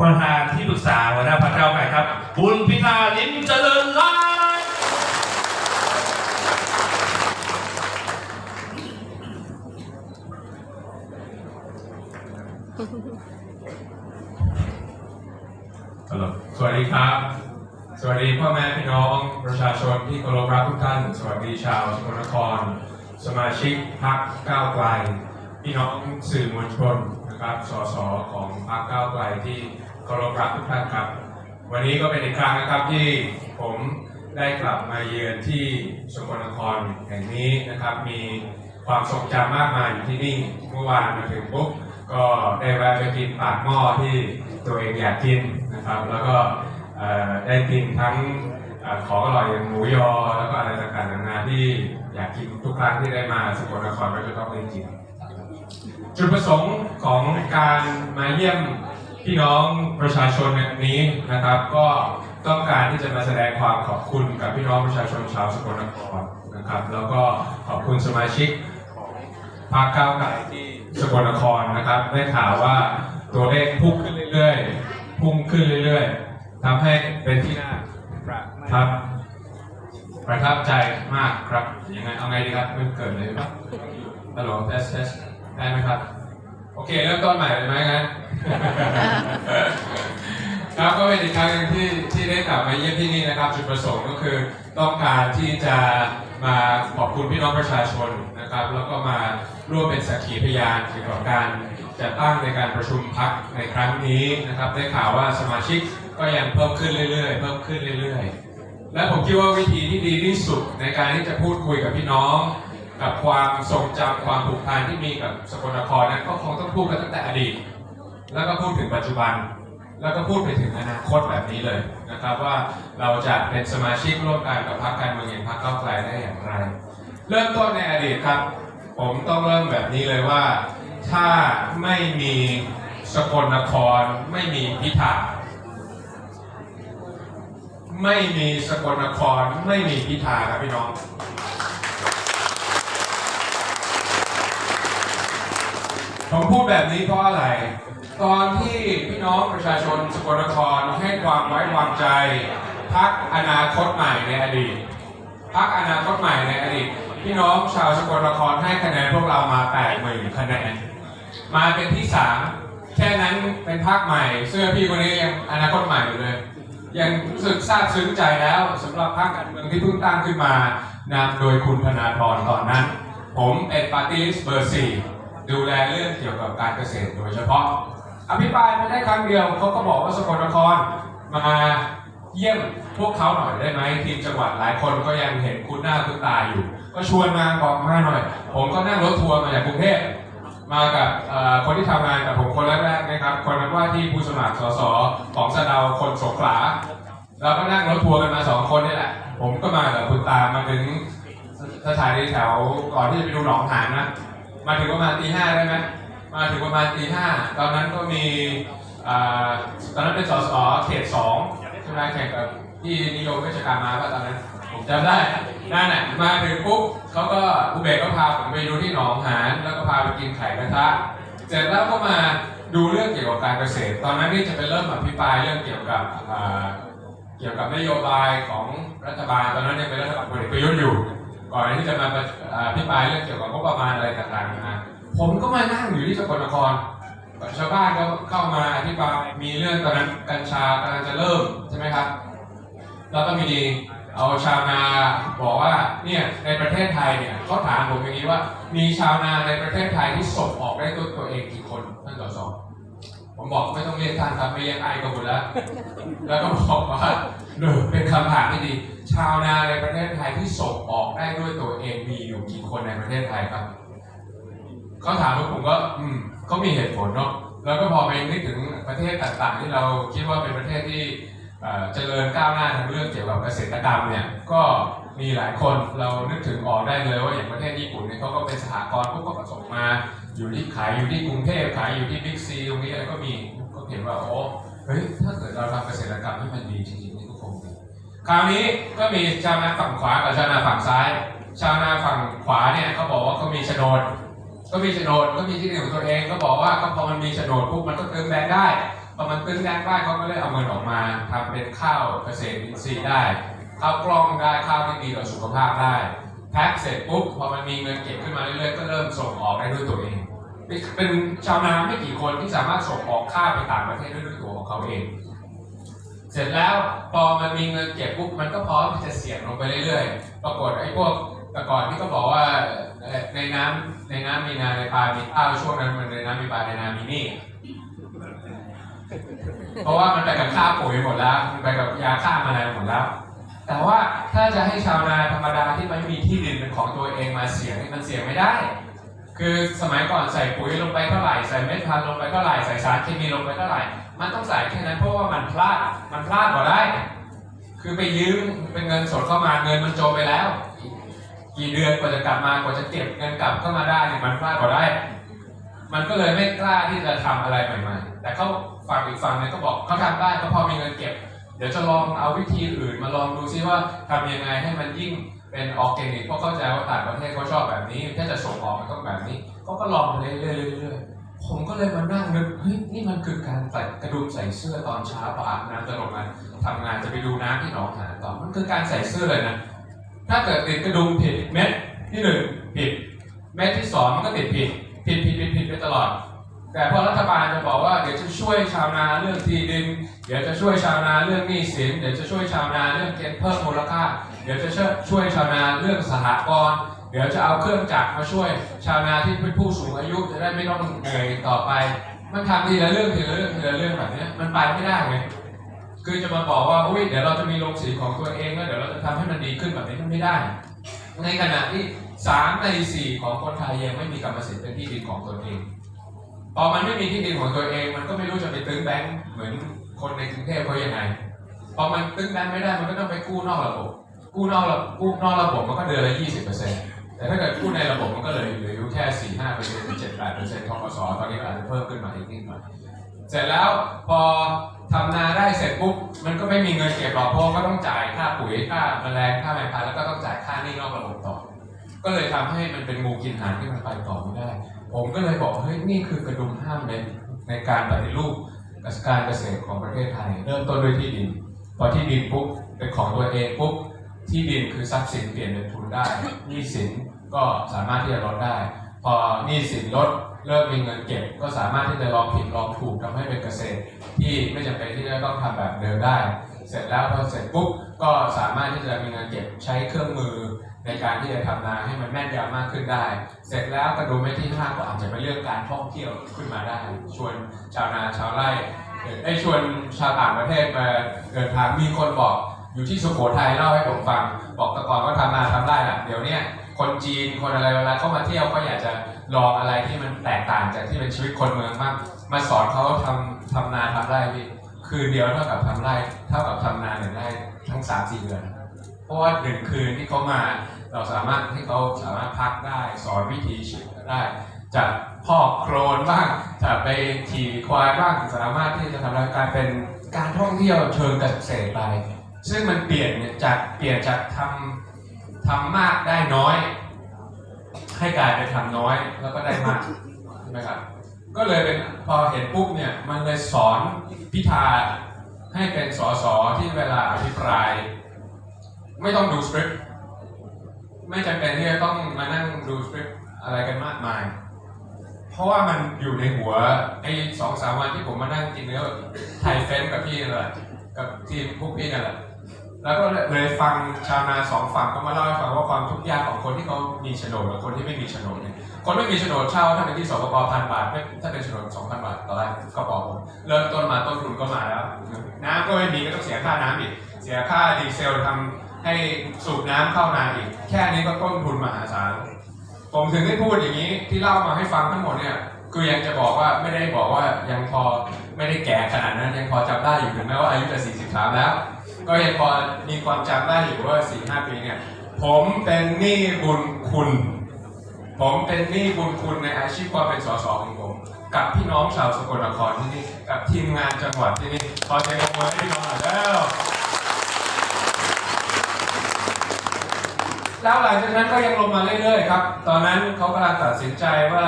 ประธานที่ปรึกษาหัวหน้าพรรคก้าวไกลครับ คุณพิธาลิมเจริญรัตน์ฮัลโหลสวัสดีครับ สวัสดีพ่อแม่พี่น้องประชาชนที่เคารพรักทุกท่าน สวัสดีชาวสกลนคร สมาชิกพรรคก้าวไกล พี่น้องสื่อมวลชนนะครับ สสของพรรคก้าวไกลที่ เคารพรักทุกท่านครับ วันนี้ก็เป็นอีกครั้งนะครับที่ผมได้กลับมาเยือนที่สกลนครแห่งนี้นะครับ มีความทรงจำมากมายอยู่ที่นี่ เมื่อวานมาถึงปุ๊บก็ได้แวะไปกินปากหม้อที่ตัวเองอยากกินนะครับ แล้วก็ได้กินทั้งอของอร่อยอย่างหมูยอแล้วก็อะไรต่างๆนานาที่อยากกินทุกครั้งที่ได้มาสกลนครก็จะต้องได้กินจุดประสงค์ของการมาเยี่ยม พี่น้องประชาชนในวันนี้นะครับ ก็ต้องการที่จะมาแสดงความขอบคุณกับพี่น้องประชาชนชาวสกลนครนะครับ แล้วก็ขอบคุณสมาชิกพรรคก้าวไกลที่สกลนครนะครับได้ข่าวว่าตัวเลขพุ่งขึ้นเรื่อยๆ พุ่งขึ้นเรื่อยๆทำให้เป็นที่น่าประทับ ประทับใจมากครับยังไงเอาไงดีครับเพิ่งเกิดเลยครับฮัลโหลเทสเทสได้ไหมครับ โอเคเริ่มต้นใหม่เลยไหมงั้นครับ เป็นอีกครั้งหนึ่งที่ที่ได้กลับมาเยี่ยมที่นี่นะครับจุดประสงค์ก็คือต้องการที่จะมาขอบคุณพี่น้องประชาชนนะครับ แล้วก็มาร่วมเป็นสักขีพยานเกี่ยวกับการจัดตั้งในการประชุมพักในครั้งนี้นะครับ ได้ข่าวว่าสมาชิกก็ยังเพิ่มขึ้นเรื่อยๆ เพิ่มขึ้นเรื่อยๆ และผมคิดว่าวิธีที่ดีที่สุดในการที่จะพูดคุยกับพี่น้อง กับความทรงจำความผูกพันที่มีกับสกลนครนั้นก็คงต้องพูดกันตั้งแต่อดีต แล้วก็พูดถึงปัจจุบัน แล้วก็พูดไปถึงอนาคตแบบนี้เลยนะครับว่าเราจะเป็นสมาชิกร่วมกันกับพรรคการเมืองอย่างพรรคก้าวไกลได้อย่างไร เริ่มต้นในอดีตครับ ผมต้องเริ่มแบบนี้เลยว่า ถ้าไม่มีสกลนคร ไม่มีพิธาไม่มีสกลนครไม่มีพิธาครับพี่น้องผมพูดแบบนี้เพราะอะไร ตอนที่พี่น้องประชาชนสกลนครให้ความไว้วางใจพักอนาคตใหม่ในอดีตพักอนาคตใหม่ในอดีตพี่น้องชาวสกลนครให้คะแนนพวกเรามา8หมื่นคะแนน มาเป็นที่สามแค่นั้นเป็นพักใหม่ เสื้อพี่คนนี้ยังอนาคตใหม่อยู่เลย ยังรู้สึกซาบซึ้งใจแล้วสำหรับพรรคการเมืองที่เพิ่งตั้งขึ้นมานำโดยคุณธนาธรตอนนั้น ผมเป็นปาร์ตี้ลิสเบอร์สี่ดูแลเรื่องเกี่ยวกับการเกษตรโดยเฉพาะ อภิปรายมาได้ครั้งเดียวเขาก็บอกว่าสกลนครมาเยี่ยมพวกเขาหน่อยได้ไหมทีมจังหวัดหลายคนก็ยังเห็นคุณหน้าคุณตาอยู่ ก็ชวนมาบอกมาหน่อย ผมก็นั่งรถทัวร์มาจากกรุงเทพมากับคนที่ทำงานกับผมคนแรกๆนะครับ คนนั้นว่าที่ผู้สมัครสสของสะเดาคนสงขลาเราก็นั่งรถทัวร์กันมาสองคนนี่แหละ ผมก็มากับคุณตามาถึงสถานีแถวก่อนที่จะไปดูหนองหานนะมาถึงประมาณตีห้าได้ไหม มาถึงประมาณตีห้าตอนนั้นก็มีอตอนนั้นเป็นสสเขตสองใช่ไหมแข่งกับที่นิยมเวชการมาป่ะตอนนั้นผมจำได้นั่นแหละมาถึงปุ๊บเขาก็อุเบกก็พาผมไปดูที่หนองหานแล้วก็พาไปกินไข่กระทะเสร็จแล้วก็มาดูเรื่องเกี่ยวกับการเกษตร ตอนนั้นนี่จะเป็นเริ่มอภิปรายเรื่องเกี่ยวกับเกี่ยวกับนโยบายของรัฐบาล ตอนนั้นยังเป็นรัฐบาลพลเอกประยุทธ์อยู่ ก่อนที่จะมาอภิปรายเรื่องเกี่ยวกับงบประมาณอะไรต่างๆนะ ผมก็มานั่งอยู่ที่สกลนครชาวบ้านก็เข้ามาอธิบายมีเรื่องตอนนั้นกัญชากำลังจะเริ่มใช่ไหมครับแล้วก็มีดีเอาชาวนาบอกว่าเนี่ยในประเทศไทยเนี่ยเขาถามผมอย่างนี้ว่า มีชาวนาในประเทศไทยที่ส่งออกได้ตัวตัวเองกี่คนท่านสสผมบอกไม่ต้องเรียกท่านครับไม่เรียกไอ้ก็หมดแล้ว แล้วก็บอกว่าเออเป็นคำถามที่ดี ชาวนาในประเทศไทยที่ส่งออกได้ด้วยตัวเองมีอยู่กี่คนในประเทศไทยครับ เขาถามแล้วผมก็ อืมเขามีเหตุผลเนาะแล้วก็พอไปนึกถึงประเทศต่างๆ ที่เราคิดว่าเป็นประเทศที่เจริญก้าวหน้าทางเรื่องเกี่ยวกับเกษตรกรรมเนี่ยก็มีหลายคนเรานึกถึงออกได้เลยว่าอย่างประเทศญี่ปุ่นเนี่ยเขาก็เป็นสหกรณ์พวกก็ผส่งมา อยู่ที่ขายอยู่ที่กรุงเทพขายอยู่ที่บิ๊กซีตรงนี้อะไรก็มีก็เห็นว่าโอ้เฮ้ยถ้าเกิดเราทำเกษตรกรรมที่มันดีจริงๆนี่ก็คงดีคราวนี้ก็มีชาวนาฝั่งขวากับชาวนาฝั่งซ้าย ชาวนาฝั่งขวาเนี่ยเขาบอกว่าเขามีโฉนด ก็มีโฉนดก็มีที่ดินของตัวเองก็บอกว่าก็พอมันมีโฉนดปุ๊บมันก็เติมแบงได้พอมันตึงแรงได้เขาก็เลยเอาเงินออกมาทำเป็นข้าวเกษตรอินทรีย์ได้ข้าวกล้องได้ข้าวที่ดีต่อสุขภาพได้แพ็คเสร็จปุ๊บพอมันมีเงินเก็บขึ้นมาเรื่อยๆก็เริ่มส่งออกได้ด้วยตัวเอง เป็นชาวนาไม่กี่คนที่สามารถส่งออกข้าวไปต่างประเทศด้ด้วยตัวของเขาเอง เสร็จแล้วพอมันมีเงินเก็บปุ๊บมันก็พร้อมที่จะเสี่ยงลงไปเรื่อยๆ ปรากฏไอ้พวก แต่ก่อนที่ก็บอกว่าในน้ำในน้ำมีนาในปลามีข้าวช่วงนั้นมันในน้ำมีปลาในนามีนี่ เพราะว่ามันไปกับค่าปุ๋ยหมดแล้ว มันไปกับยาฆ่าแมลงหมดแล้ว แต่ว่าถ้าจะให้ชาวนาธรรมดาที่ไม่มีที่ดินเป็นของตัวเองมาเสี่ยงมันเสี่ยงไม่ได้ คือสมัยก่อนใส่ปุ๋ยลงไปเท่าไหร่ใส่เม็ดพันธุ์ลงไปเท่าไหร่ใส่สารเคมีลงไปเท่าไหร่ มันต้องใส่แค่นั้นเพราะว่ามันพลาดมันพลาดก็ได้ คือไปยืมเป็นเงินสดเข้ามาเงินมันโจมไปแล้ว กี่เดือนกว่าจะกลับมากว่าจะเก็บเงินกลับเข้ามาได้เนี่ยมันพลาดก็ได้ มันก็เลยไม่กล้าที่จะทำอะไรใหม่ๆ แต่เขาฝั่งอีกฝั่งนึงก็บอกเขาทำได้ก็พอมีเงินเก็บ เดี๋ยวจะลองเอาวิธีอื่นมาลองดูซิว่าทำยังไงให้มันยิ่งเป็นออร์แกนิกเพราะเข้าใจว่าต่างประเทศเขาชอบแบบนี้ ถ้าจะส่งออกมันต้องแบบนี้เขาก็ลองไปเรื่อยๆผมก็เลยมานั่งนึกเฮ้ยนี่มันคือการใส่กระดุมใส่เสื้อตอนเช้าพออาบน้ำจะลงมาทำงานจะไปดูน้ำที่หนองหานต่อมันคือการใส่เสื้อเลยนะ ถ้าเกิดติดกระดุมผิดเม็ดที่หนึ่งผิด เม็ดที่สองมันก็ติดผิด ผิดผิดผิดผิดไปตลอด แต่พอรัฐบาลจะบอกว่าเดี๋ยวจะช่วยชาวนาเรื่องที่ดิน เดี๋ยวจะช่วยชาวนาเรื่องหนี้สิน เดี๋ยวจะช่วยชาวนาเรื่องเก็บเพิ่มมูลค่า เดี๋ยวจะช่วยชาวนาเรื่องสหกรณ์เดี๋ยวจะเอาเครื่องจักรมาช่วย ชาวนาที่เป็นผู้สูงอายุจะได้ไม่ต้องเหนื่อยต่อไป มันทำทีละเรื่องทีละเรื่องทีละเรื่องแบบนี้มันไปไม่ได้ไง คือจะมาบอกว่าอุ้ยเดี๋ยวเราจะมีโรงสีของตัวเองแล้วเดี๋ยวเราจะทำให้มันดีขึ้นแบบนี้มันไม่ได้ ในขณะที่สามในสี่ของคนไทยยังไม่มีกรรมสิทธิ์เป็นที่ดินของตัวเองพอมันไม่มีที่ดินของตัวเอง มันก็ไม่รู้จะไปตึ้งแบงก์เหมือนคนในกรุงเทพเขายังไงพอมันตึ้งแบงก์ไม่ได้มันก็ต้องไปกู้นอกระบบ กู้นอกระบบกู้นอกระบบมันก็เดือนละยี่สิบเปอร์เซ็นต์แต่ถ้าเกิดกู้ในระบบมันก็เลยเหลืออยู่แค่สี่ห้าเปอร์เซ็นต์เจ็ดแปดเปอร์เซ็นต์ทกสตอนนี้อาจจะเพิ่มขึ้นมาอีกนิดหน่อยเสร็จแล้วพอ ทำนาได้เสร็จปุ๊บมันก็ไม่มีเงินเก็บหรอกเพราะว่าก็ต้องจ่ายค่าปุ๋ยค่าแมลงค่าแมงพันแล้วก็ต้องจ่ายค่านี้นอกระบบต่อ ก็เลยทำให้มันเป็นงูกินหางที่มันไปต่อไม่ได้ ผมก็เลยบอกเฮ้ยนี่คือกระดุมห้ามเม็ดในการปฏิรูปการเกษตรของประเทศไทย เริ่มต้นด้วยที่ดิน พอที่ดินปุ๊บเป็นของตัวเองปุ๊บที่ดินคือทรัพย์สินเปลี่ยนเป็นทุนได้หนี้สินก็สามารถที่จะลดได้ พอหนี้สินลด เริ่มมีเงินเก็บก็สามารถที่จะลองผิดลองถูกทำให้เป็นเกษตร ที่ไม่จำเป็นที่จะต้องทำแบบเดิมได้ เสร็จแล้วพอเสร็จปุ๊บก็สามารถที่จะมีเงินเก็บใช้เครื่องมือในการที่จะทำนาให้มันแม่นยำมากขึ้นได้ เสร็จแล้วกระดุมเม็ดที่ห้าก็อาจจะไปเลือกการท่องเที่ยวขึ้นมาได้ ชวนชาวนาชาวไร่ไอ้ชวนชาวต่างประเทศมาเดินทางมีคนบอกอยู่ที่สุโขทัยเล่าให้ผมฟัง บอกแต่ก่อนก็ทำนาทำไร่อะเดี๋ยวเนี้ย คนจีนคนอะไรเวลาเข้ามาเที่ยวก็อยากจะลองอะไรที่มันแตกต่างจากที่เป็นชีวิตคนเมืองมาก มาสอนเขาทำทำนาทำไร่พี่คืนเดียวเท่ากับทำไร่เท่ากับทำนาหนึ่งไร่ทั้งสามสี่เดือน เพราะว่าหนึ่งคืนที่เขามาเราสามารถให้เขาสามารถพักได้ สอนวิธีฉีดได้จากพอกโครนบ้างจะไปขี่ควายบ้างสามารถที่จะทำรายการเป็นการท่องเที่ยวเชิงเกษตรไปซึ่งมันเปลี่ยนจากเปลี่ยนจากทำ ทำมากได้น้อย ให้กลายเป็นทำน้อยแล้วก็ได้มากใช่ไหมครับก็เลยเป็นพอเห็นปุ๊บเนี่ยมันเลยสอนพิธาให้เป็นสสที่เวลาอภิปราย ไม่ต้องดูสคริปต์ไม่จำเป็นที่จะต้องมานั่งดูสคริปต์อะไรกันมากมาย เพราะว่ามันอยู่ในหัวไอ้สองสามวันที่ผมมานั่งกินเนื้อไทยเฟนกับพี่นั่นแหละกับที่พวกพี่นั่นแหละ แล้วก็เลยฟังชาวนาสองฝั่งก็มาเล่าให้ฟังว่าความทุกข์ยากของคนที่เขามีโฉนดกับคนที่ไม่มีโฉนดเนี่ยคนไม่มีโฉนดเช่าถ้าเป็นที่สปปพันบาทไม่ถ้าเป็นโฉนดสองพันบาทต่อไร่ก็บอผมเริ่มต้นมาต้นทุนก็มาแล้ว น้ำก็ไม่มีก็ต้องเสียค่าน้ำอีกเสียค่าดีเซลทำให้สูบน้ำเข้านาอีก แค่นี้ก็ต้นทุนมหาศาลผมถึงได้พูดอย่างนี้ที่เล่ามาให้ฟังทั้งหมดเนี่ยคือยังจะบอกว่าไม่ได้บอกว่ายังพอไม่ได้แก่ขนาดนั้นยังพอจำได้อยู่ถึงแม้ว่าอายุจะ43แล้ว ก็ยังพอมีความจำได้อยู่ว่า4 5ปีเนี่ย ผมเป็นหนี้บุญคุณ ผมเป็นหนี้บุญคุณในอาชีพความเป็นสสของผม กับพี่น้องชาวสกลนครที่นี่ กับทีมงานจังหวัดที่นี่ ขอเสียงปรบมือให้พี่น้องหน่อยแล้วแล้วหลังจากนั้นก็ยังลงมาเรื่อยๆครับ ตอนนั้นเขากำลังตัดสินใจว่า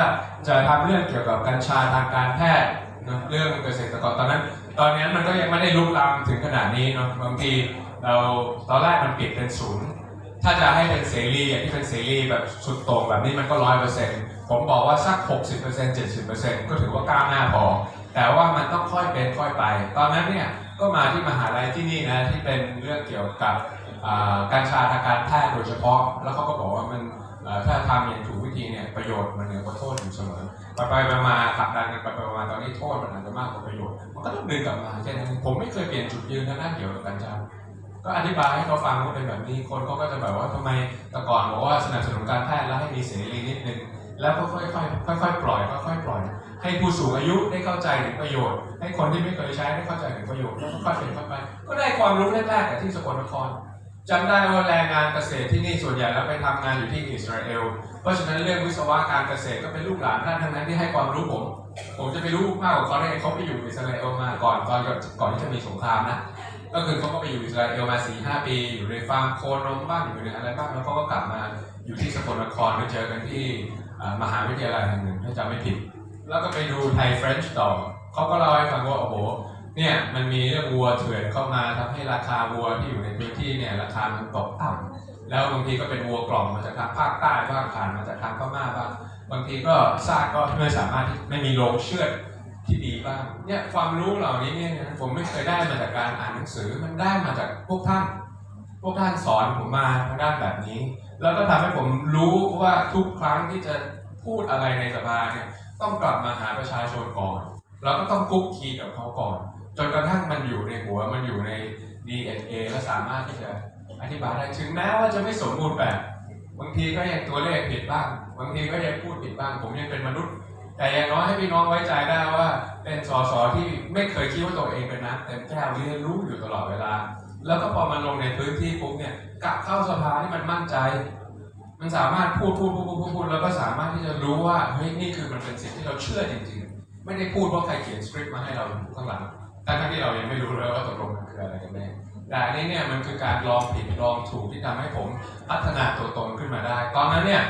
จะทำเรื่องเกี่ยวกับกัญชาทางการแพทย์นะเรื่องเกษตรกรตอนนั้น ตอนนี้มันก็ยังไม่ได้ลุกลามถึงขนาดนี้เนาะบางทีเราตอนแรกมันปิดเป็นศูนย์ถ้าจะให้เป็นเสรีอย่างที่เป็นเสรีแบบสุดโต่งแบบนี้มันก็ร้อยเปอร์เซ็นต์ผมบอกว่าสัก 60% 70%ก็ถือว่าก้าวหน้าพอ แต่ว่ามันต้องค่อยเป็นค่อยไป ตอนนั้นเนี่ยก็มาที่มหาลัยที่นี่นะที่เป็นเรื่องเกี่ยวกับ กัญชาทางการแพทย์โดยเฉพาะ แล้วเขาก็บอกว่ามันถ้าทำอย่างถูกวิธีเนี่ยประโยชน์มันเหนือกว่าโทษอยู่เสมอไปไปมาๆขัดันกันไปไปมาตอนนี้โทษมันอาจจะมากกว่าประโยชน์มันก็ต้องดึงกลับมาแค่นั้นผมไม่เคยเปลี่ยนจุดยืนทางด้านเกี่ยวกับกัญชาก็อธิบายให้เขาฟังว่าเป็นแบบนี้คนเขาก็จะแบบว่าทำไมแต่ก่อนบอกว่าสนับสนุนการแพทย์แล้วให้มีเสรีนิดนึงแล้วก็ค่อยๆค่อยๆปล่อยค่อยๆปล่อย ให้ผู้สูงอายุได้เข้าใจถึงประโยชน์ ให้คนที่ไม่เคยใช้ได้เข้าใจถึงประโยชน์แล้วก็ค่อยเป็นค่อยไปก็ได้ความรู้แรกๆกับที่สกลนคร จำได้ว่าแรงงานเกษตรที่นี่ส่วนใหญ่แล้วไปทำงานอยู่ที่อิสราเอล เพราะฉะนั้นเรื่องวิศวะการเกษตรก็เป็นลูกหลานท่านทั้งนั้นที่ให้ความรู้ผม ผมจะไปรู้มากกว่าเขาได้เขาไปอยู่อิสราเอลมาก่อนก่อนก่อนที่จะมีสงครามนะ ก็คือเขาก็ไปอยู่อิสราเอลมา4ีหปี อยู่ในฟาร์มโคนมบ้างอยู่ในอะไรบ้างแล้วเขาก็กลับมาอยู่ที่สกลนครไปเจอกันที่มหาวิทยาลัยแห่งหนึ่งถ้าจำไม่ผิด แล้วก็ไปดูไทยเฟรนช์ต่อเขาก็เล่าให้ฟังว่าโอ้โห เนี่ยมันมีเรื่องวัวเถื่อนเข้ามาทำให้ราคาวัวที่อยู่ในพื้นที่เนี่ยราคามันตกต่ำแล้วบางทีก็เป็นวัวกล่องมาจากทางภาคใต้บ้างผ่านมาจากทางพม่าบ้างบางทีก็ซากก็ไม่สามารถที่ไม่มีโรงเชือดที่ดีบ้างเนี่ยความรู้เหล่านี้เนี่ยผมไม่เคยได้มาจากการอ่านหนังสือมันได้มาจากพวกท่าน พวกท่านสอนผมมาทางด้านแบบนี้ แล้วก็ทำให้ผมรู้ว่าทุกครั้งที่จะพูดอะไรในสภาเนี่ยต้องกลับมาหาประชาชนก่อนแล้วก็ต้องคุกคีกับเขาก่อน จนกระทั่งมันอยู่ในหัวมันอยู่ใน DNA และสามารถที่จะอธิบายได้ถึงแม้ว่าจะไม่สมบูรณ์แบบ บางทีก็ยังตัวเลขผิดบ้าง บางทีก็ยังพูดผิดบ้าง ผมยังเป็นมนุษย์ แต่อย่างน้อยให้พี่น้องไว้ใจได้ว่า เป็นสสที่ไม่เคยคิดว่าตัวเองเป็นน้ำเต็มแก้วเรียนรู้อยู่ตลอดเวลา แล้วก็พอมันลงในพื้นที่ปุ๊บเนี่ยกลับเข้าสภาที่มันมั่นใจ มันสามารถพูดพูดพูดพูดพูดพูดแล้วก็สามารถที่จะรู้ว่าเฮ้ยนี่คือมันเป็นสิ่งที่เราเชื่อจริง ๆ ไม่ได้พูดเพราะใครเขียนสคริปต์มาให้เราข้างหลัง ทั้งที่เรายังไม่รู้เลยว่าตกลงมันคืออะไรกันแน่แต่อันนี้เนี่ยมันคือการลองผิดลองถูกที่ทำให้ผมพัฒนาตัวตนขึ้นมาได้ ตอนนั้นเนี่ย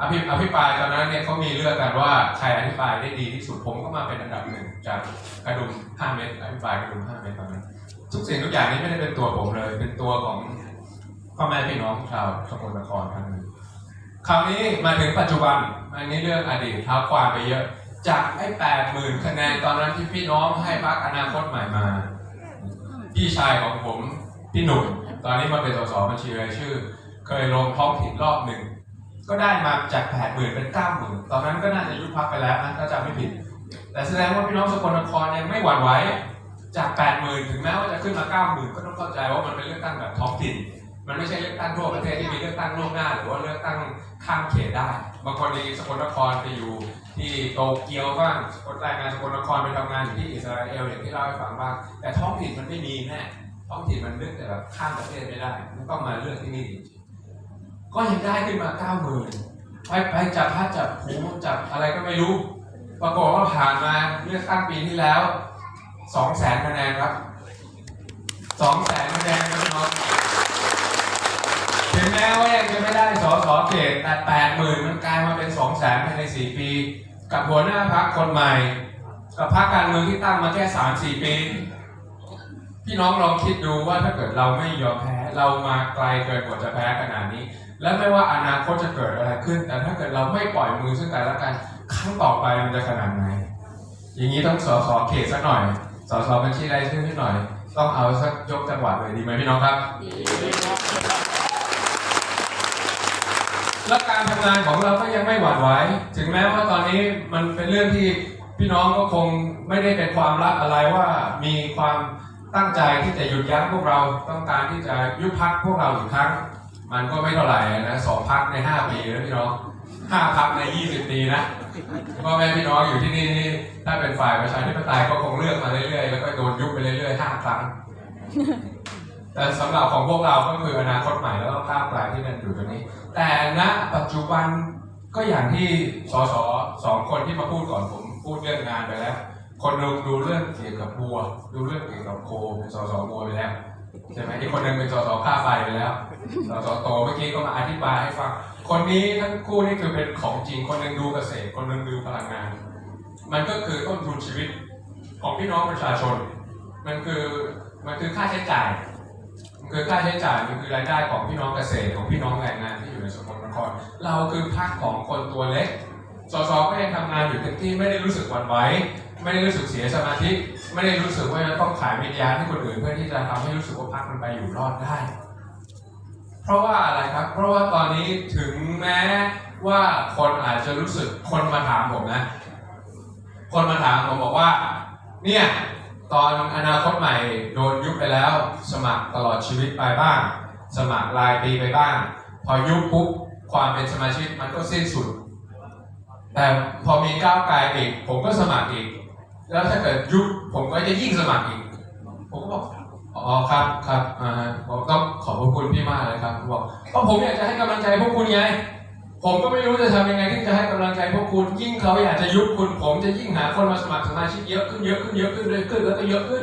อภิอภิปรายตอนนั้นเนี่ยเขามีเลือกกันว่าใครอภิปรายได้ดีที่สุดผมก็มาเป็นอันดับหนึ่งจากกระดุม5เมตรอภิปรายกระดุม5เมตรตอนนั้นทุกสิ่งทุกอย่างนี้ไม่ได้เป็นตัวผมเลย เป็นตัวของพ่อแม่พี่น้องชาวสกลนครทั้งนั้นคราวนี้มาถึงปัจจุบันอันนี้เรื่องอดีตท้าความไปเยอะ จากไอ้แปดหมื่นคะแนนตอนนั้นที่พี่น้องให้พรรคอนาคตใหม่มา พี่ชายของผมพี่หนุ่มตอนนี้มาเป็นสสบัญชีรายชื่อ เคยลงท้องถิ่นรอบหนึ่ง ก็ได้มาจากแปดหมื่นเป็นเก้าหมื่นตอนนั้นก็น่าจะยุบพักไปแล้วนะถ้าจำไม่ผิด แต่แสดงว่าพี่น้องสกลนครยังไม่หวั่นไหวจากแปดหมื่นถึงแม้ว่าจะขึ้นมาเก้าหมื่นก็ต้องเข้าใจว่ามันเป็นเลือกตั้งแบบท้องถิ่น มันไม่ใช่เลือกตั้งทั่วประเทศที่มีเลือกตั้งล่วงหน้า หรือว่าเลือกตั้งข้ามเขตได้ บางคนในสกลนครไปอยู่ที่โตเกียวบ้างคนรายงานสกลนครไปทำงานอยู่ที่อิสราเอลอย่างที่เล่าให้ฟังบ้าง แต่ท้องถิ่นมันไม่มีแน่ท้องถิ่นมันเลือกแต่แบบข้ามประเทศไม่ได้ มันต้องมาเลือกที่นี่จริงๆก็ยังได้ขึ้นมาเก้าหมื่นไปไปจับพัดจับหูจับอะไรก็ไม่รู้ปรากฏว่าผ่านมาเลือกตั้งปีที่แล้วสองแสนคะแนนครับสองแสนคะแนนครับน้อง ถึงแม้ว่ายังจะไม่ได้สอสอเขตแต่แปดหมื่นมันกลายมาเป็นสองแสนภายในสี่ปี กับหัวหน้าพักคนใหม่ กับพรรคการเมืองที่ตั้งมาแค่สามสี่ปี พี่น้องลองคิดดูว่าถ้าเกิดเราไม่ยอมแพ้เรามาไกลเกินกว่าจะแพ้ขนาดนี้ และไม่ว่าอนาคตจะเกิดอะไรขึ้น แต่ถ้าเกิดเราไม่ปล่อยมือซึ่งกันและกันครั้งต่อไปมันจะขนาดไหนอย่างนี้ต้องสอสอเขตสักหน่อย สอสอบัญชีรายชื่อนิดหน่อย ต้องเอาสักยกจังหวัดเลยดีไหมพี่น้องครับ และการทำงานของเราก็ยังไม่หวั่นไหวถึงแม้ว่าตอนนี้มันเป็นเรื่องที่พี่น้องก็คงไม่ได้เป็นความลับอะไรว่ามีความตั้งใจที่จะหยุดยั้งพวกเราต้องการที่จะยุบพักพวกเราอีกครั้ง มันก็ไม่เท่าไหร่นะสองพักในห้าปีนะพี่น้องห้าพักในยี่สิบปีนะพ่อแม่พี่น้องอยู่ที่นี่นี่ถ้าเป็นฝ่ายประชาธิปไตยก็คงเลือกมาเรื่อยๆแล้วก็โดนยุบไปเรื่อยๆห้าครั้ง แต่สำหรับของพวกเราก็คืออนาคตใหม่แล้วก็ก้าวไกลที่มันอยู่ตรงนี้ แต่ณปัจจุบันก็อย่างที่สสสองคนที่มาพูดก่อนผมพูดเรื่องงานไปแล้ว คนหนึงดูเรื่องเกี่ยวกับวัว ดูเรื่องเกี่ยวกับโคเป็นสสวัวไปแล้วใช่ไหมอีกคนหนึงเป็นสสค่าไฟไปแล้วสสโตเมื่อกี้ก็มาอธิบายให้ฟัง คนนี้ทั้งคู่นี่คือเป็นของจริง คนหนึงดูเกษตร คนหนึงดูพลังงาน มันก็คือต้นทุนชีวิตของพี่น้องประชาชน มันคือมันคือค่าใช้จ่าย มันคือค่าใช้จ่าย มันคือรายได้ของพี่น้องเกษตรของพี่น้องแรงงานที่ อยู่ในสกลนคร เราคือพรรคของคนตัวเล็ก สสก็ยังทำงานอยู่เต็มที่ไม่ได้รู้สึกหวั่นไหวไม่ได้รู้สึกเสียสมาธิไม่ได้รู้สึกว่าจะต้องขายวิญญาณให้คนอื่นเพื่อที่จะทำให้รู้สึกว่าพรรคมันไปอยู่รอดได้ เพราะว่าอะไรครับ เพราะว่าตอนนี้ถึงแม้ว่าคนอาจจะรู้สึกคนมาถามผมนะ คนมาถามผมบอกว่า เนี่ยตอนอนาคตใหม่โดนยุบไปแล้ว สมัครตลอดชีวิตไปบ้าง สมัครรายปีไปบ้าง พอยุบปุ๊บความเป็นสมาชิกมันก็สิ้นสุด แต่พอมีก้าวไกลอีกผมก็สมัครอีก แล้วถ้าเกิดยุบผมก็จะยิ่งสมัครอีก ผมก็บอกอ๋อครับครับอ่าผมต้องขอบพระคุณพี่มากเลยครับบอกเพราะผมอยากจะให้กำลังใจพวกคุณไง ผมก็ไม่รู้จะทำยังไงที่จะให้กำลังใจพวกคุณ ยิ่งเขาอยากจะยุบคุณ ผมจะยิ่งหาคนมาสมัครสมาชิกเยอะขึ้นเยอะขึ้นเยอะขึ้นเลยขึ้นแล้วก็เยอะขึ้น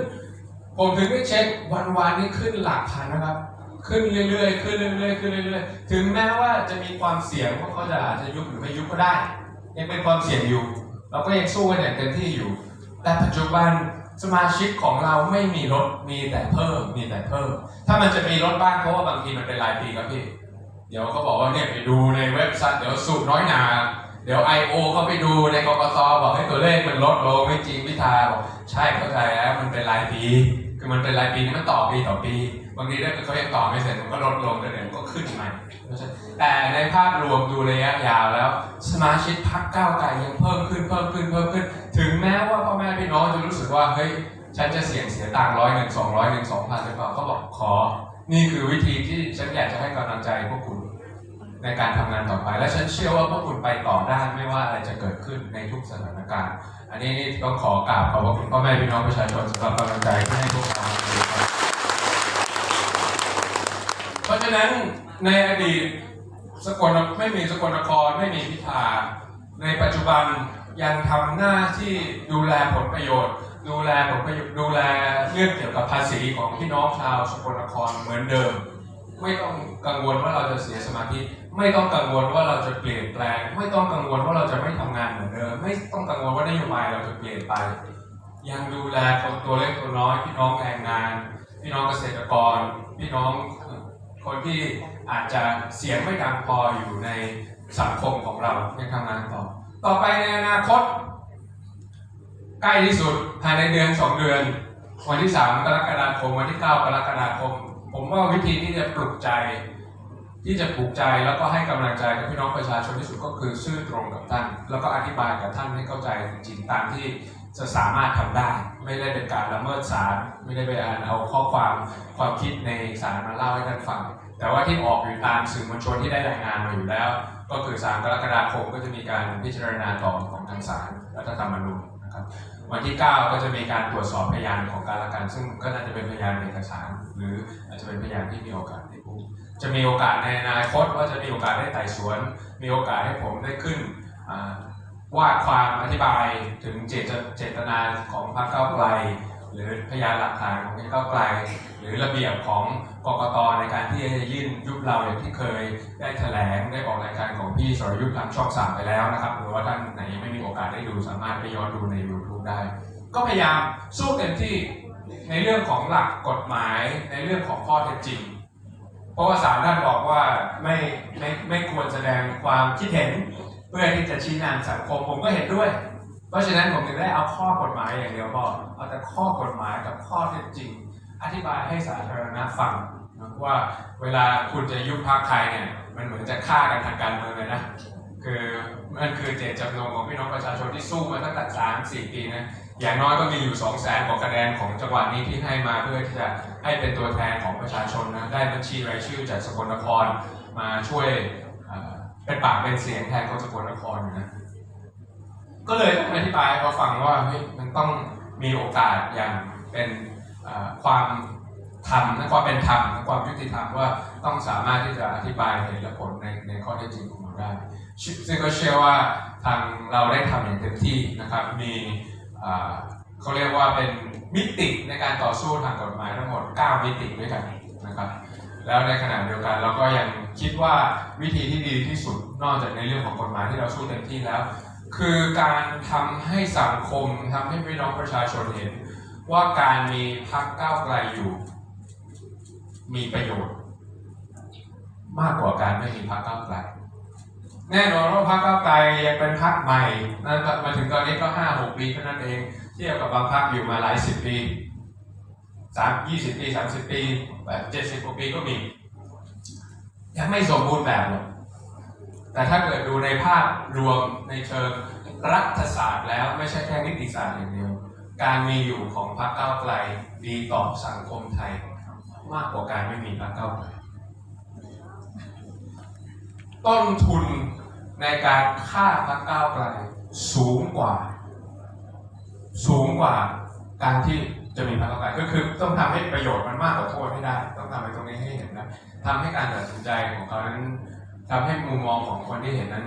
ผมถึงได้เช็ควันวันนี้ขึ้นหลักพันนะครับ ขึ้นเรื่อยๆ ขึ้นเรื่อยๆ ขึ้นเรื่อยๆ ถึงแม้ว่าจะมีความเสี่ยงว่าเขาจะอาจจะยุบหรือไม่ยุบก็ได้ ยังเป็นความเสี่ยงอยู่ เราก็ยังสู้กันอย่างเต็มที่อยู่ แต่ปัจจุบันสมาชิกของเราไม่มีลดมีแต่เพิ่มมีแต่เพิ่ม ถ้ามันจะมีลดบ้างเพราะว่าบางทีมันเป็นรายปีครับพี่ เดี๋ยวเขาบอกว่าเนี่ยไปดูในเว็บไซต์เดี๋ยวสูตรน้อยหนา เดี๋ยว I.O. เขาไปดูในกรกตบอกให้ตัวเลขมันลดลงไม่จริงพิธาบอกใช่เข้าใจแล้วมันเป็นรายปี คือมันเป็นรายปีนี่มันต่อปีต่อปี บางทีถ้าเกิดเขายังต่อไม่เสร็จมันก็ลดลงแล้วเดี๋ยวมันก็ขึ้นใหม่แต่ในภาพรวมดูระยะยาวแล้ว สมาชิกพรรคก้าวไกลยังเพิ่มขึ้นเพิ่มขึ้นเพิ่มขึ้น ถึงแม้ว่าพ่อแม่พี่น้องจะรู้สึกว่าเฮ้ยฉันจะเสี่ยงเสียตังค์ร้อยหนึ่งสองร้อยหนึ่งสองพันหรือเปล่าเขาบอกขอ นี่คือวิธีที่ฉันอยากจะให้กำลังใจพวกคุณในการทำงานต่อไป และฉันเชื่อว่าพวกคุณไปต่อได้ไม่ว่าอะไรจะเกิดขึ้นในทุกสถานการณ์ อันนี้ต้องขอกราบขอบพระคุณพ่อแม่พี่น้องประชาชนสำหรับกำลังใจที่ให้พวกเราครับเพราะนั้นในอดีตสกลไม่มีสกลนครไม่มีพิธาในปัจจุบันยังทำหน้าที่ดูแลผลประโยชน์ ดูแลผลประโยชน์ดูแลเรื่องเกี่ยวกับภาษีของพี่น้องชาวสกลนครเหมือนเดิม ไม่ต้องกังวลว่าเราจะเสียสมาธิไม่ต้องกังวลว่าเราจะเปลี่ยนแปลง ไม่ต้องกังวลว่าเราจะไม่ทำงานเหมือนเดิม ไม่ต้องกังวลว่านโยบายเราจะเปลี่ยนไป ยังดูแลคนตัวเล็กตัวน้อย พี่น้องแรงงาน พี่น้องเกษตรกร พี่น้อง คนที่อาจจะเสียงไม่ดังพออยู่ในสังคมของเรายังทำงานต่อ ต่อไปในอนาคต ใกล้ที่สุดภายในเดือนสองเดือน วันที่3กรกฎาคมวันที่9กรกฎาคม ผมว่าวิธีที่จะปลุกใจที่จะปลุกใจแล้วก็ให้กำลังใจกับพี่น้องประชาชนที่สุดก็คือซื่อตรงกับท่าน แล้วก็อธิบายกับท่านให้เข้าใจจริงตามที่จะสามารถทำได้ ไม่ได้เป็นการละเมิดศาลไม่ได้ไปอ่านเอาข้อความความคิดในศาลมาเล่าให้ท่านฟัง แต่ว่าที่ออกอยู่ตามสื่อมวลชนที่ได้รายงานมาอยู่แล้ว ก็คือ 3 กรกฎาคมก็จะมีการพิจารณาต่อของทางศาลรัฐธรรมนูญนะครับวันที่ 9 ก็จะมีการตรวจสอบพยานของการละกัน ซึ่งก็น่าจะเป็นพยานเอกสาร หรืออาจจะเป็นพยานที่มีโอกาสได้พูดจะมีโอกาสในอนาคตว่าจะมีโอกาสได้ไต่สวน มีโอกาสให้ผมได้ขึ้นอ่าว่าความอธิบายถึงเจตเจตนาของพรรคก้าไกล หรือพยานหลักฐานของพรรคก้าวไกล หรือระเบียบของกกตในการที่จะยื่นยุบเราอย่างที่เคยได้แถลงได้ออกรายการของพี่สรยุทธ์ทางช่องสามไปแล้วนะครับ หรือว่าท่านไหนไม่มีโอกาสได้ดูสามารถไปย้อนดูใน YouTube ได้ ก็พยายามสู้เต็มที่ในเรื่องของหลักกฎหมายในเรื่องของข้อเท็จจริง เพราะว่าศาลท่านบอกว่าไม่ไม่ไม่ควรแสดงความคิดเห็น เพื่อที่จะชี้นำสังคมผมก็เห็นด้วย เพราะฉะนั้นผมถึงได้เอาข้อกฎหมายอย่างเดียวพอเอาแต่ข้อกฎหมายกับข้อเท็จจริง อธิบายให้สาธารณะฟังนะว่าเวลาคุณจะยุบพรรคไทยเนี่ยมันเหมือนจะฆ่ากันทางการเมืองเลยนะคือมันคือเจตจำนงของพี่น้องประชาชนที่สู้มาตั้งแต่สามสี่ปีนะอย่างน้อยก็มีอยู่สองแสนกว่าคะแนนของจังหวัดนี้ที่ให้มาเพื่อที่จะให้เป็นตัวแทนของประชาชนนะได้บัญชีรายชื่อจากสกลนครมาช่วยเป็นปากเป็นเสียงแทนคนสกลนครนะ ก็เลยต้องอธิบายให้เขาฟังว่าเฮ้ยมันต้องมีโอกาสอย่างเป็นความธรรมและความเป็นธรรมและความยุติธรรมว่าต้องสามารถที่จะอธิบายเหตุและผลในในข้อเท็จจริงของเราได้ซึ่งก็เชื่อว่าทางเราได้ทำอย่างเต็มที่นะครับมีเอ่อเขาเรียกว่าเป็นมิติในการต่อสู้ทางกฎหมายทั้งหมด 9 มิติด้วยกันนะครับแล้วในขณะเดียวกันเราก็ยังคิดว่าวิธีที่ดีที่สุดนอกจากในเรื่องของกฎหมายที่เราสู้เต็มที่แล้ว คือการทำให้สังคมทำให้พี่น้องประชาชนเห็น ว่าการมีพักก้าวไกลอยู่ มีประโยชน์ มากกว่าการไม่มีพักก้าวไกลแน่นอนว่าพักก้าวไกลยังเป็นพักใหม่นะมาถึงตอนนี้ก็ห้าหกปีเท่านั้นเองเทียบกับบางพักอยู่มาหลายสิบปีสามยี่สิบปีสามสิบปีแบบเจ็ดสิบกว่าปีก็มี ยังไม่สมบูรณ์แบบหรอก แต่ถ้าเกิดดูในภาพรวมในเชิงรัฐศาสตร์แล้วไม่ใช่แค่นิติศาสตร์อย่างเดียว การมีอยู่ของพรรคก้าวไกลดีต่อสังคมไทย มากกว่าการไม่มีพรรคก้าวไกลต้นทุนในการฆ่าพรรคก้าวไกลสูงกว่า สูงกว่าการที่จะมีพรรคก้าวไกลก็คือต้องทำให้ประโยชน์มันมากกว่าโทษให้ได้ ต้องทำให้ตรงนี้ให้เห็นนะทำให้การตัดสินใจของเขานั้น ทำให้มุมมองของคนที่เห็นนั้น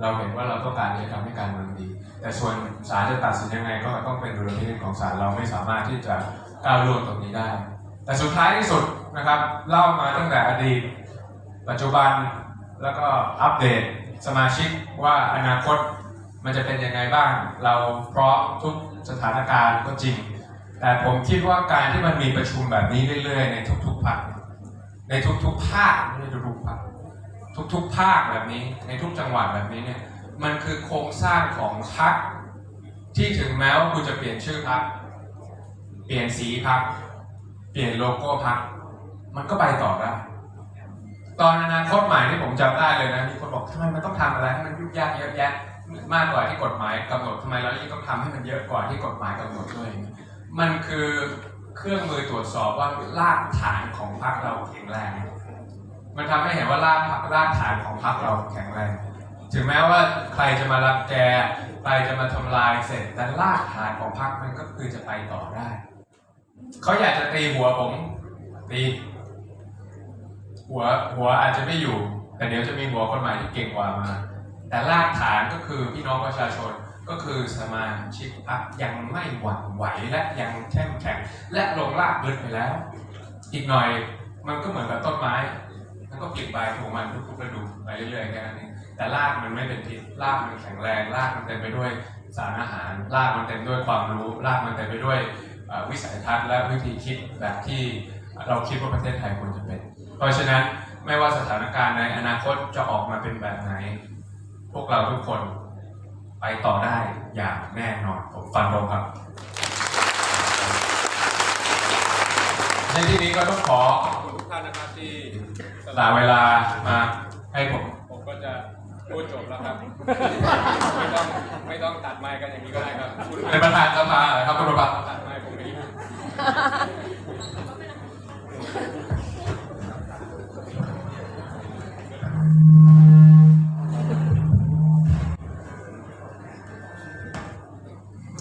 เราเห็นว่าเราต้องการจะทำให้การเมืองดี แต่ส่วนศาลจะตัดสินยังไงก็ต้องเป็นดุลพินิจของศาลเราไม่สามารถที่จะก้าวล่วงตรงนี้ได้ แต่สุดท้ายที่สุดนะครับเล่ามาตั้งแต่อดีต ปัจจุบันแล้วก็อัปเดตสมาชิกว่าอนาคตมันจะเป็นยังไงบ้าง เราพร้อทุกสถานการณ์ก็จริง แต่ผมคิดว่าการที่มันมีประชุมแบบนี้เรื่อยๆ ในทุกๆภาคในทุกๆภาคไม่ใช่ทุกๆภาค ทุกๆภาคแบบนี้ ในทุกจังหวัดแบบนี้เนี่ยมันคือโครงสร้างของพรรคที่ถึงแม้ว่าคุณจะเปลี่ยนชื่อพรรคเปลี่ยนสีพรรคเปลี่ยนโลโก้พรรคมันก็ไปต่อได้ตอนอนาคตใหม่ที่ผมจำได้เลยนะมีคนบอกทำไมมันต้องทำอะไรให้มันยุ่งยากเยอะแยะมากกว่าที่กฎหมายกำหนดทำไมเรายิ่งต้องทำให้มันเยอะกว่าที่กฎหมายกำหนดด้วยมันคือเครื่องมือตรวจสอบว่ารากฐานของพรรคเราแข็งแรง มันทำให้เห็นว่ารากรากฐานของพรรคเราแข็งแรง ถึงแม้ว่าใครจะมารังแกใครจะมาทำลายเสร็จ แต่รากฐานของพรรคมันก็คือจะไปต่อได้ เขาอยากจะตีหัวผมตีหัวหัวอาจจะไม่อยู่ แต่เดี๋ยวจะมีหัวคนใหม่ที่เก่งกว่ามา แต่รากฐานก็คือพี่น้องประชาชนก็คือสมาชิกพรรคยังไม่หวั่นไหวและยังเข้มแข็งและลงรากลึกไปแล้ว อีกหน่อยมันก็เหมือนกับต้นไม้ ก็ปลิใบของมันทุกๆฤดูไปเรื่อยๆแค่นั้นเองแต่รากมันไม่เป็นพิษรากมันแข็งแรงรากมันเต็มไปด้วยสารอาหารรากมันเต็มด้วยความรู้รากมันเต็มไปด้วยวิสัยทัศน์และวิธีคิดแบบที่เราคิดว่าประเทศไทยควรจะเป็น เพราะฉะนั้นไม่ว่าสถานการณ์ในอนาคตจะออกมาเป็นแบบไหน พวกเราทุกคนไปต่อได้อย่างแน่นอนผมฟันธงครับ ในที่นี้ก็ต้องขอ สละเวลามาให้ผม ผมก็จะพูดจบแล้วครับ ไม่ต้องไม่ต้องตัดไมค์กันอย่างนี้ก็ได้ครับคุณเป็นประธานสภาเหรอครับคุณประพัฒน์ตัดไมค์ผมนี้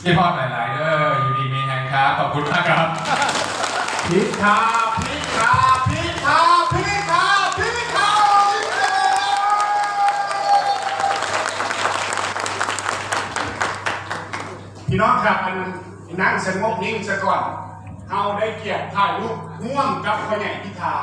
พี่พอดหลาย ๆเด้ออยู่ดีมีแฮงครับ ขอบคุณมากครับพิธาพิ พี่น้องครับอันนั่งสงบนิ่งซะก่อนเฮาได้เกียรติถ่ายรูปง่วงกับพ่อใหญ่พิธา